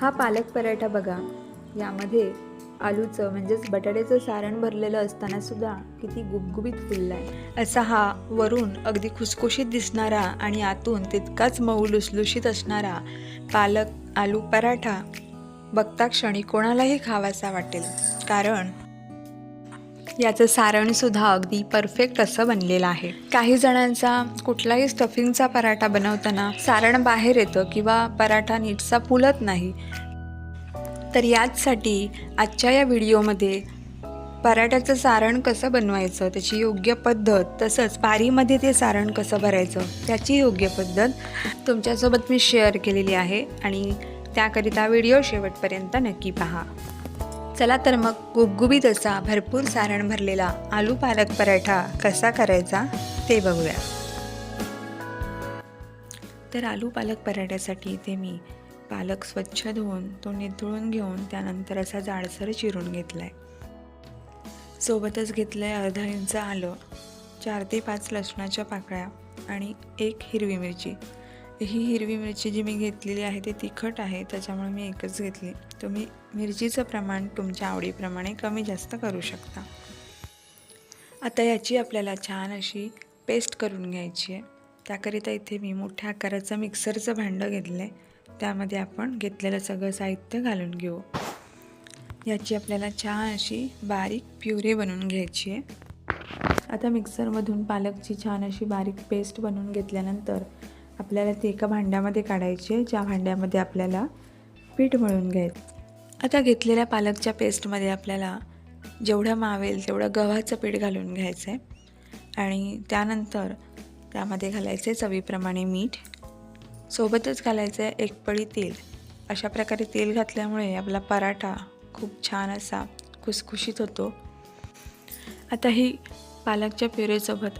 हा पालक पराठा बघा. यामध्ये आलूचं म्हणजेच बटाट्याचं सारण भरलेलं असताना सुद्धा किती गुबगुबीत फुलला आहे असा हा वरून अगदी खुसखुशीत दिसणारा आणि आतून तितकाच मऊ लुसलुशीत असणारा पालक आलू पराठा बघता क्षणी कोणालाही खावासा वाटेल. कारण याचं सारणसुद्धा अगदी परफेक्ट असं बनलेलं आहे. काही जणांचा कुठलाही स्टफिंगचा पराठा बनवताना सारण बाहेर येतं किंवा पराठा नीटसा फुलत नाही. तर याचसाठी आजच्या या व्हिडिओमध्ये पराठ्याचं सारण कसं बनवायचं त्याची योग्य पद्धत तसंच पारीमध्ये ते सारण कसं भरायचं त्याची योग्य पद्धत तुमच्यासोबत मी शेअर केलेली आहे आणि त्याकरिता व्हिडिओ शेवटपर्यंत नक्की पहा. चला तर मग गुबगुबीत असा भरपूर सारण भरलेला आलू पालक पराठा कसा करायचा ते बघूया. तर आलू पालक पराठ्यासाठी इथे मी पालक स्वच्छ धुवून तो निथळून घेऊन त्यानंतर असा जाडसर चिरून घेतला आहे सोबतच घेतलं आहे अर्धा इंच आलं चार ते पाच लसणाच्या पाकळ्या आणि एक हिरवी मिरची. ही हिरवी मिरची जी मी घेतलेली आहे ती तिखट आहे त्याच्यामुळे मी एकच घेतली. तुम्ही मिरचीचं प्रमाण तुमच्या आवडीप्रमाणे कमी जास्त करू शकता. आता याची आपल्याला छान अशी पेस्ट करून घ्यायची आहे. त्याकरिता इथे मी मोठ्या आकाराचं मिक्सरचं भांडं घेतलं आहे त्यामध्ये आपण घेतलेलं सगळं साहित्य घालून घेऊ. याची आपल्याला छान अशी बारीक प्युरी बनवून घ्यायची आहे. आता मिक्सरमधून पालकची छान अशी बारीक पेस्ट बनवून घेतल्यानंतर आपल्याला ते एका भांड्यामध्ये काढायची आहे ज्या भांड्यामध्ये आपल्याला पीठ मळून घ्यायचं. आता घेतलेल्या पालकच्या पेस्टमध्ये आपल्याला जेवढं मावेल तेवढं गव्हाचं पीठ घालून घ्यायचं आहे आणि त्यानंतर त्यामध्ये घालायचे चवीप्रमाणे मीठ. सोबतच घालायचं आहे एक पळी तेल. अशा प्रकारे तेल घातल्यामुळे आपला पराठा खूप छान असा खुसखुशीत होतो. आता ही पालकच्या प्युरेसोबत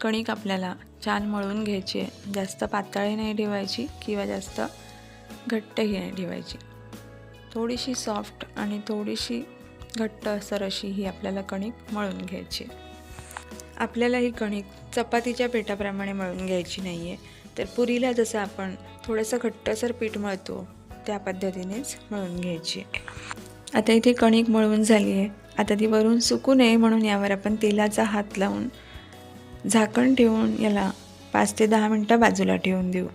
कणिक आपल्याला छान मळून घ्यायची आहे. जास्त पातळी नाही ठेवायची किंवा जास्त घट्टही नाही ठेवायची. थोडीशी सॉफ्ट आणि थोडीशी घट्ट असर अशी ही आपल्याला कणिक मळून घ्यायची आहे. आपल्याला ही कणिक चपातीच्या पिठाप्रमाणे मळून घ्यायची नाही आहे तर पुरीला जसं आपण थोडंसं घट्टसर पीठ मळतो त्या पद्धतीनेच मळून घ्यायची आता इथे कणिक मळून झाली आहे. आता ती वरून सुकू नये म्हणून यावर आपण तेलाचा हात लावून झाकण ठेवून याला पाच ते दहा मिनटं बाजूला ठेवून देऊ.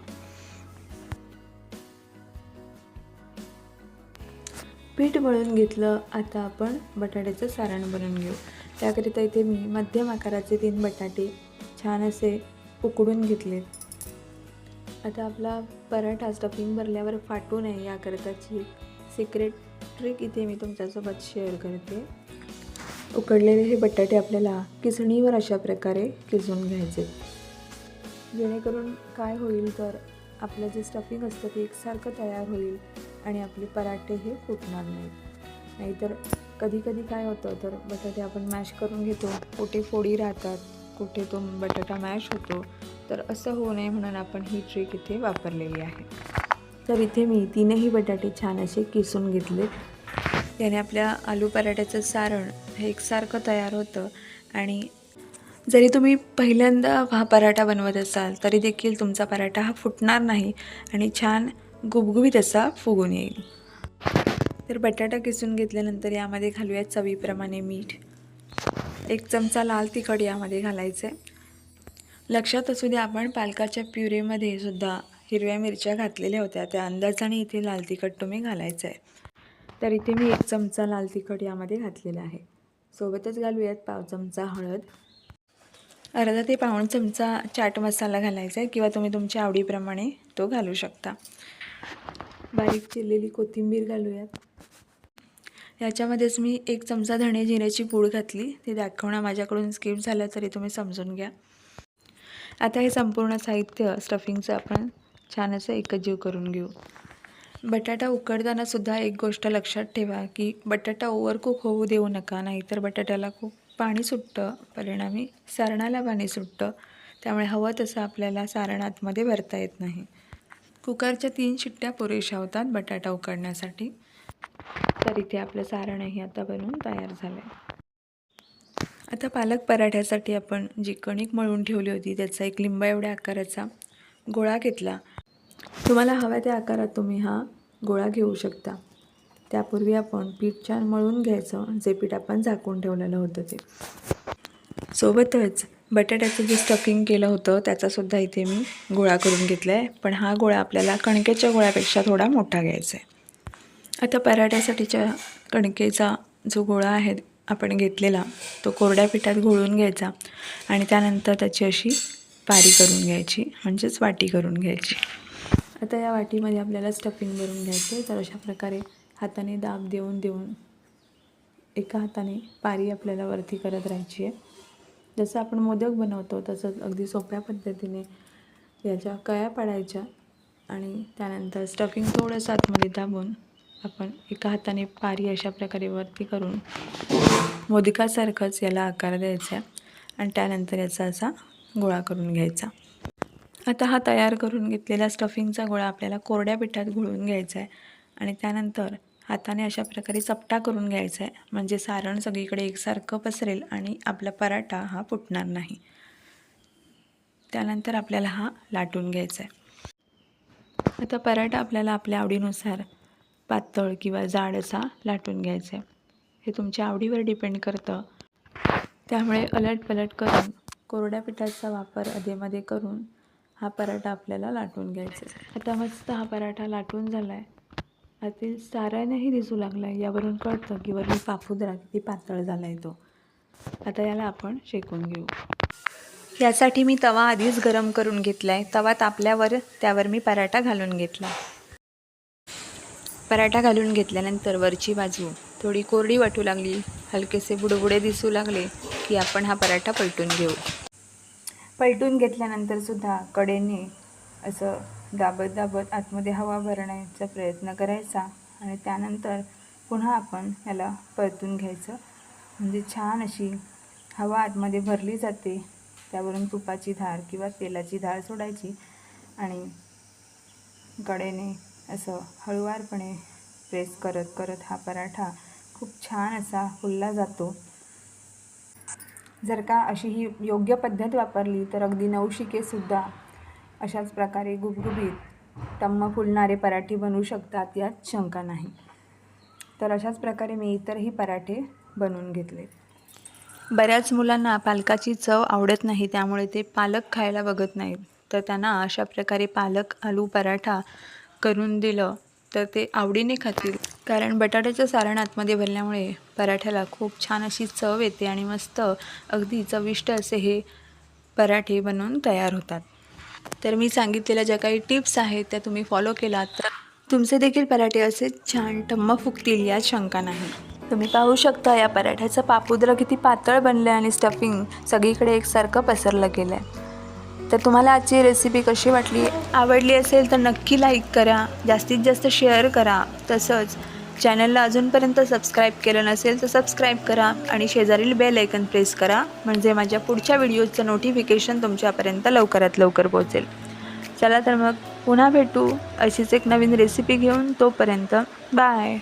पीठ मळून घेतलं आता आपण बटाट्याचं सारण बनवून घेऊ. त्याकरिता इथे मी मध्यम आकाराचे तीन बटाटे छान असे उकडून घेतलेत आता आपला पराठा स्टफिंग भरल्यावर फाटू नये याकरिताची सिक्रेट ट्रिक इथे मी तुमच्यासोबत शेअर करते. उकडलेले हे बटाटे आपल्याला किसणीवर अशा प्रकारे किसून घ्यायचे. जेणेकरून काय होईल तर आपलं जे स्टफिंग असतं ते एकसारखं तयार होईल आणि आपले पराठे हे फुटणार नाहीत. नाहीतर कधी कधी काय होतं तर बटाटे आपण मॅश करून घेतो कुठे फोडी राहतात कुठे तो बटाटा मॅश होतो तर असं होऊ नये म्हणून आपण ही ट्रिक इथे वापरलेली आहे. तर इथे मी तीनही बटाटे छान असे किसून घेतले याने आपल्या आलू पराठ्याचं सारण हे एकसारखं तयार होतं. आणि जरी तुम्ही पहिल्यांदा हा पराठा बनवत असाल तरी देखील तुमचा पराठा हा फुटणार नाही आणि छान गुबगुबीत असा फुगून येईल. तर बटाटा किसून घेतल्यानंतर यामध्ये घालूया चवीप्रमाणे मीठ. एक चमचा लाल तिखट यामध्ये घालायचं आहे लक्षात असू द्या आपण पालकाच्या प्युरेमध्ये सुद्धा हिरव्या मिरच्या घातलेल्या होत्या. त्या अंदाजाने इथे लाल तिखट तुम्ही घालायचं आहे तर इथे मी एक चमचा लाल तिखट यामध्ये घातलेला आहे. सोबतच घालूयात पाव चमचा हळद. अर्धा ते पाऊण चमचा चाट मसाला घालायचा आहे किंवा तुम्ही तुमच्या आवडीप्रमाणे तो घालू शकता. बारीक चिरलेली कोथिंबीर घालूयात. याच्यामध्येच मी एक चमचा धणे जिऱ्याची पूड घातली ती दाखवणं माझ्याकडून स्किप झालं तरी तुम्ही समजून घ्या. आता हे संपूर्ण साहित्य स्टफिंगचं आपण छान असं एकजीव करून घेऊ. बटाटा उकडताना सुद्धा एक गोष्ट लक्षात ठेवा की बटाटा ओव्हरकुक होऊ देऊ नका नाहीतर बटाट्याला खूप पाणी सुटतं परिणामी सारणाला पाणी सुटतं. त्यामुळे हवं तसं आपल्याला सारण आतमध्ये भरता येत नाही. कुकरच्या तीन शिट्ट्या पुरेशा होतात बटाटा उकडण्यासाठी. तर इथे आपलं सारणही आता बनवून तयार झालं आहे आता पालक पराठ्यासाठी आपण जी कणिक मळून ठेवली होती त्याचा एक लिंबा एवढ्या आकाराचा गोळा घेतला. तुम्हाला हव्या त्या आकारात तुम्ही हा गोळा घेऊ शकता. त्यापूर्वी आपण पीठ छान मळून घ्यायचं. जे पीठ आपण झाकून ठेवलेलं होतं ते. सोबतच बटाट्याचं जे स्टफिंग केलं होतं त्याचासुद्धा इथे मी गोळा करून घेतला आहे पण हा गोळा आपल्याला कणकेच्या गोळ्यापेक्षा थोडा मोठा घ्यायचा आहे आता पराठ्यासाठीच्या कणकेचा जो गोळा आहे आपण घेतलेला तो कोरड्या पिठात घोळून घ्यायचा आणि त्यानंतर त्याची अशी पारी करून घ्यायची म्हणजेच वाटी करून घ्यायची. आता या वाटीमध्ये आपल्याला स्टफिंग भरून घ्यायचं आहे तर अशा प्रकारे हाताने दाब देऊन देऊन एका हाताने पारी आपल्याला वरती करत राहायची आहे. जसं आपण मोदक बनवतो तसंच अगदी सोप्या पद्धतीने याच्या कया पाडायच्या आणि त्यानंतर स्टफिंग थोडंसं आतमध्ये दाबून आपण एका हाताने पारी अशा प्रकारे वरती करून मोदकासारखंच याला आकार द्यायचा आणि त्यानंतर याचा असा गोळा करून घ्यायचा. आता हा तयार करून घेतलेला स्टफिंगचा गोळा आपल्याला कोरड्या पिठात घोळून घ्यायचा आहे आणि त्यानंतर हाताने अशा प्रकारे चपटा करून घ्यायचा आहे. म्हणजे सारण सगळीकडे एकसारखं पसरेल आणि आपला पराठा हा फुटणार नाही. त्यानंतर आपल्याला हा लाटून घ्यायचा आहे. आता पराठा आपल्याला आपल्या आवडीनुसार पातळ किंवा जाड असा लाटून घ्यायचा आहे. हे तुमच्या आवडीवर डिपेंड करतं. त्यामुळे अलट पलट करून कोरड्या पिठाचा वापर अधेमध्ये करून हा पराठा आपल्याला लाटून घ्यायचा आहे. आता मस्त हा पराठा लाटून झाला आहे आतील साऱ्यानेही दिसू लागला आहे यावरून कळतं की वरून पापुद्रा किती पातळ झाला आहे तो. आता याला आपण शेकून घेऊ. यासाठी मी तवा आधीच गरम करून घेतला आहे तवा तापल्यावर त्यावर मी पराठा घालून घेतला. पराठा घालून घेतल्यानंतर वरची बाजू थोडी कोरडी वाटू लागली. हलकेसे बुडबुडे दिसू लागले की आपण हा पराठा पलटून घेऊ. पलटून घेतल्यानंतर सुद्धा कडेने असं दाबत दाबत आतमध्ये हवा भरण्याचा प्रयत्न करायचा आणि त्यानंतर पुन्हा आपण याला परतून घ्यायचं. म्हणजे छान अशी हवा आतमध्ये भरली जाते. त्यावरून तुपाची धार किंवा तेलाची धार सोडायची आणि कडेने असं हळुवारपणे प्रेस करत करत हा पराठा खूप छान असा फुलला जातो. जर का अशी ही योग्य पद्धत वापरली तर अगदी नवशिकेसुद्धा अशाच प्रकारे गुबगुबीत टम्म फुलणारे पराठे बनवू शकतात यात शंका नाही. तर अशाच प्रकारे मी इतरही पराठे बनवून घेतले. बऱ्याच मुलांना पालकाची चव आवडत नाही त्यामुळे ते पालक खायला बघत नाहीत. तर त्यांना अशा प्रकारे पालक आलू पराठा करून दिलं. तर ते आवडीने खातील. कारण बटाट्याचं सारण आतमध्ये भरल्यामुळे पराठ्याला खूप छान अशी चव येते आणि मस्त अगदी चविष्ट असे हे पराठे बनवून तयार होतात. तर मी सांगितलेल्या ज्या काही टिप्स आहेत त्या तुम्ही फॉलो केलात तर तुमचे देखील पराठे असे छान टम्म फुगतील यात शंका नाही. तुम्ही पाहू शकता या पराठ्याचं पापुद्र किती पातळ बनलं आहे आणि स्टफिंग सगळीकडे एकसारखं पसरलं गेलं आहे तर तुम्हाला आजची रेसिपी कशी वाटली? आवडली असेल तर नक्की लाईक करा. जास्तीत जास्त शेअर करा. तसंच चॅनलला अजूनपर्यंत सबस्क्राईब केलं नसेल तर सबस्क्राईब करा आणि शेजारील बेल ऐकन प्रेस करा. म्हणजे माझ्या पुढच्या व्हिडिओचं नोटिफिकेशन तुमच्यापर्यंत लवकरात लवकर पोहोचेल. चला तर मग पुन्हा भेटू. अशीच एक नवीन रेसिपी घेऊन तोपर्यंत बाय